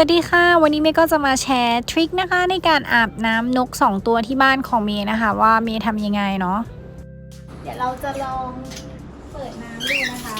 วัสดีค่ะ วันนี้เมย์ก็จะมาแชร์ทริคนะคะ ในการอาบน้ำนก 2 ตัวที่บ้านของเมย์นะคะ ว่าเมย์ทำยังไงเนาะเดี๋ยวเราจะลองเปิดน้ำดูนะคะ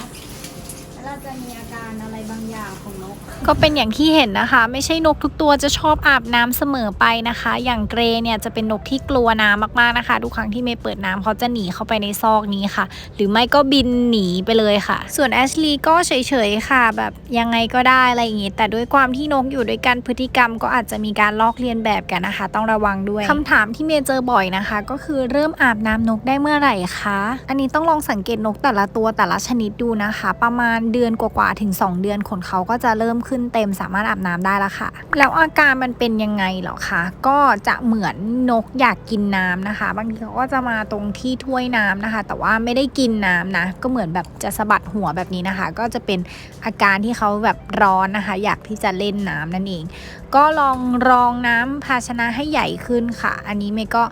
ราจะมีอาการอะไรบางอย่างของนก ก็เป็นอย่างที่เห็นนะคะ ไม่ใช่นกทุกตัวจะชอบอาบน้ำเสมอไปนะคะ อย่างเกรเนี่ยจะเป็นนกที่กลัวน้ำมากๆนะคะทุกครั้งที่เมย์เปิดน้ำเขาจะหนีเข้าไปในซอกนี้ค่ะ หรือไม่ก็บินหนีไปเลยค่ะ ส่วนแอชลีก็เฉยๆค่ะ แบบยังไงก็ได้อะไรอย่างงี้แต่ด้วยความที่นกอยู่ด้วยกันพฤติกรรมก็อาจจะมีการลอกเลียนแบบกันนะคะ ต้องระวังด้วยคำถามที่เมย์เจอบ่อยนะคะ ก็คือเริ่มอาบน้ำนกได้เมื่อไหร่คะอันนี้ต้องลองสังเกตนกแต่ละตัวแต่ละชนิดดูนะคะ ประมาณเดือนกว่าๆถึง 2 เดือนขนเขาก็จะเริ่มขึ้นเต็มสามารถอาบน้ำได้แล้วค่ะ แล้วอาการมันเป็นยังไงหรอคะก็จะเหมือนนกอยากกินน้ำนะคะ บางทีเขาก็จะมาตรงที่ถ้วยน้ำนะคะ แต่ว่าไม่ได้กินน้ำนะ ก็เหมือนแบบจะสะบัดหัวแบบนี้นะคะ ก็จะเป็นอาการที่เขาแบบร้อนนะคะ อยากที่จะเล่นน้ำนั่นเอง ก็ลองรองน้ำภาชนะให้ใหญ่ขึ้นค่ะ อันนี้เมย์ก็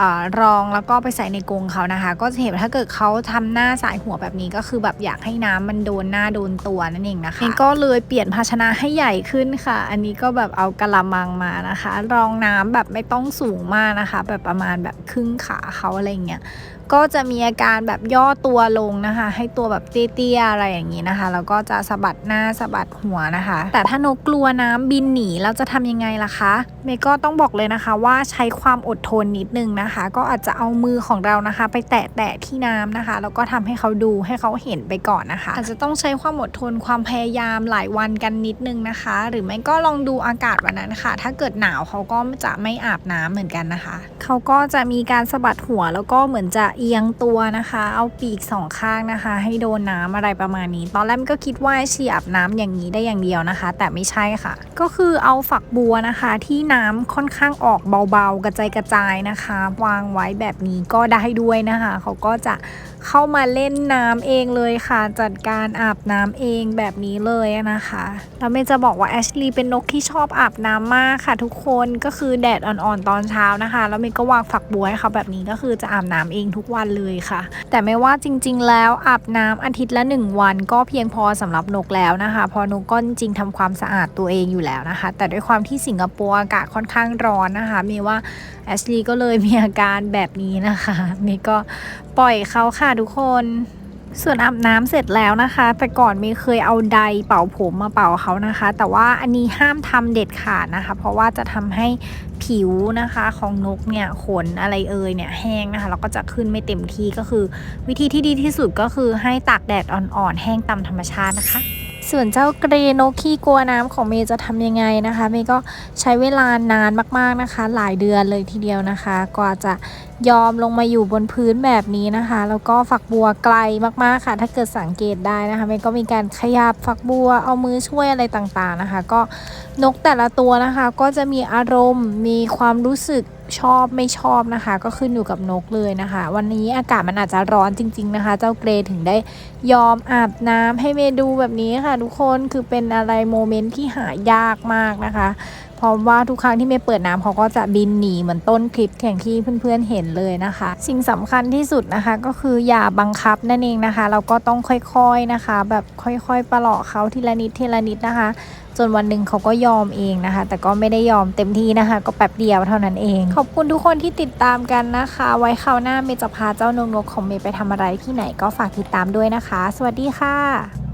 อรองแล้วก็ไปใส่ในกรงเขานะคะ ก็จะเห็นถ้าเกิดเขาทำหน้าสายหัวแบบนี้ก็คือแบบอยากให้น้ำมันโดนหน้าโดนตัวนั่นเองนะคะนี่ก็เลยเปลี่ยนภาชนะให้ใหญ่ขึ้นค่ะ อันนี้ก็แบบเอากระมังมานะคะ รองน้ำแบบไม่ต้องสูงมากนะคะ แบบประมาณแบบครึ่งขาเขาอะไรอย่างเงี้ยก็จะมีอาการแบบย่อตัวลงนะคะ ให้ตัวแบบเตี้ยๆอะไรอย่างนี้นะคะ แล้วก็จะสะบัดหน้าสะบัดหัวนะคะ แต่ถ้านกกลัวน้ำบินหนีเราจะทำยังไงล่ะคะเมย์ก็ต้องบอกเลยนะคะว่าใช้ความอดทนนิดนึงนะคะ ก็อาจจะเอามือของเรานะคะ ไปแตะแตะที่น้ำนะคะ แล้วก็ทำให้เขาดูให้เขาเห็นไปก่อนนะคะ อาจจะต้องใช้ความอดทนความพยายามหลายวันกันนิดนึงนะคะ หรือไม่ก็ลองดูอากาศวันนั้นค่ะ ถ้าเกิดหนาวเขาก็จะไม่อาบน้ำเหมือนกันนะคะ เขาก็จะมีการสะบัดหัวแล้วก็เหมือนจะเอียงตัวนะคะ เอาปีกสองข้างนะคะ ให้โดนน้ำอะไรประมาณนี้ ตอนแรกก็คิดว่าชีอาบน้ำอย่างนี้ได้อย่างเดียวนะคะ แต่ไม่ใช่ค่ะ ก็คือเอาฝักบัวนะคะ ที่น้ำค่อนข้างออกเบาๆ กระจายกระจายนะคะ วางไว้แบบนี้ก็ได้ด้วยนะคะ เขาก็จะเข้ามาเล่นน้ำเองเลยค่ะ จัดการอาบน้ำเองแบบนี้เลยนะคะแล้วเมย์จะบอกว่าแอชลีเป็นนกที่ชอบอาบน้ำมากค่ะ ทุกคนก็คือแดดอ่อนๆตอนเช้านะคะ แล้วเมย์ก็วางฝักบัวให้เขาแบบนี้ก็คือจะอาบน้ำเองทุกวันเลยค่ะ แต่ไม่ว่าจริง ๆ แล้วอาบน้ำอาทิตย์ละ 1 วัน ก็เพียงพอสำหรับนกแล้วนะคะ พอนกก็จริงๆทำความสะอาดตัวเองอยู่แล้วนะคะ แต่ด้วยความที่สิงคโปร์อากาศค่อนข้างร้อนนะคะมีว่าแอชลีก็เลยมีอาการแบบนี้นะคะนี่ก็ปล่อยเขาค่ะทุกคน ส่วนอาบน้ำเสร็จแล้วนะคะ แต่ก่อนมีเคยเอาไดร์เป่าผมมาเป่าเขานะคะ แต่ว่าอันนี้ห้ามทำเด็ดขาดนะคะ เพราะว่าจะทำให้ผิวนะคะของนกเนี่ยขนอะไรเอ่ยเนี่ยแห้งนะคะแล้วก็จะขึ้นไม่เต็มที่ก็คือ วิธีที่ดีที่สุดก็คือให้ตากแดดอ่อนๆแห้งตามธรรมชาตินะคะ ส่วนเจ้าเกรนกขี้กลัวน้ำของเมย์จะทำยังไงนะคะ เมย์ก็ใช้เวลานานมากๆนะคะ หลายเดือนเลยทีเดียวนะคะ กว่าจะยอมลงมาอยู่บนพื้นแบบนี้นะคะ แล้วก็ฝักบัวไกลมากๆค่ะ ถ้าเกิดสังเกตได้นะคะเมย์ก็มีการขยับฝักบัวเอามือช่วยอะไรต่างๆนะคะ ก็นกแต่ละตัวนะคะ ก็จะมีอารมณ์มีความรู้สึก ชอบไม่ชอบนะคะ ก็ขึ้นอยู่กับนกเลยนะคะ วันนี้อากาศมันอาจจะร้อนจริง ๆนะคะ เจ้าเกรถึงได้ยอมอาบน้ำให้เมดูแบบนี้ค่ะ ทุกคนคือเป็นอะไรโมเมนต์ที่หายากมากนะคะเพราะว่าทุกครั้งที่เมย์เปิดน้ำเขาก็จะบินหนีเหมือนต้นคลิปอย่างที่เพื่อนๆเห็นเลยนะคะ สิ่งสำคัญที่สุดนะคะก็คืออย่าบังคับนั่นเองนะคะ เราก็ต้องค่อยๆนะคะ แบบค่อยๆประหลอกเขาทีละนิดทีละนิดนะคะ จนวันหนึ่งเขาก็ยอมเองนะคะ แต่ก็ไม่ได้ยอมเต็มที่นะคะ ก็แป๊บเดียวเท่านั้นเอง ขอบคุณทุกคนที่ติดตามกันนะคะ ไว้คราวหน้าเมย์จะพาเจ้านกนกของเมย์ไปทำอะไรที่ไหนก็ฝากติดตามด้วยนะคะ สวัสดีค่ะ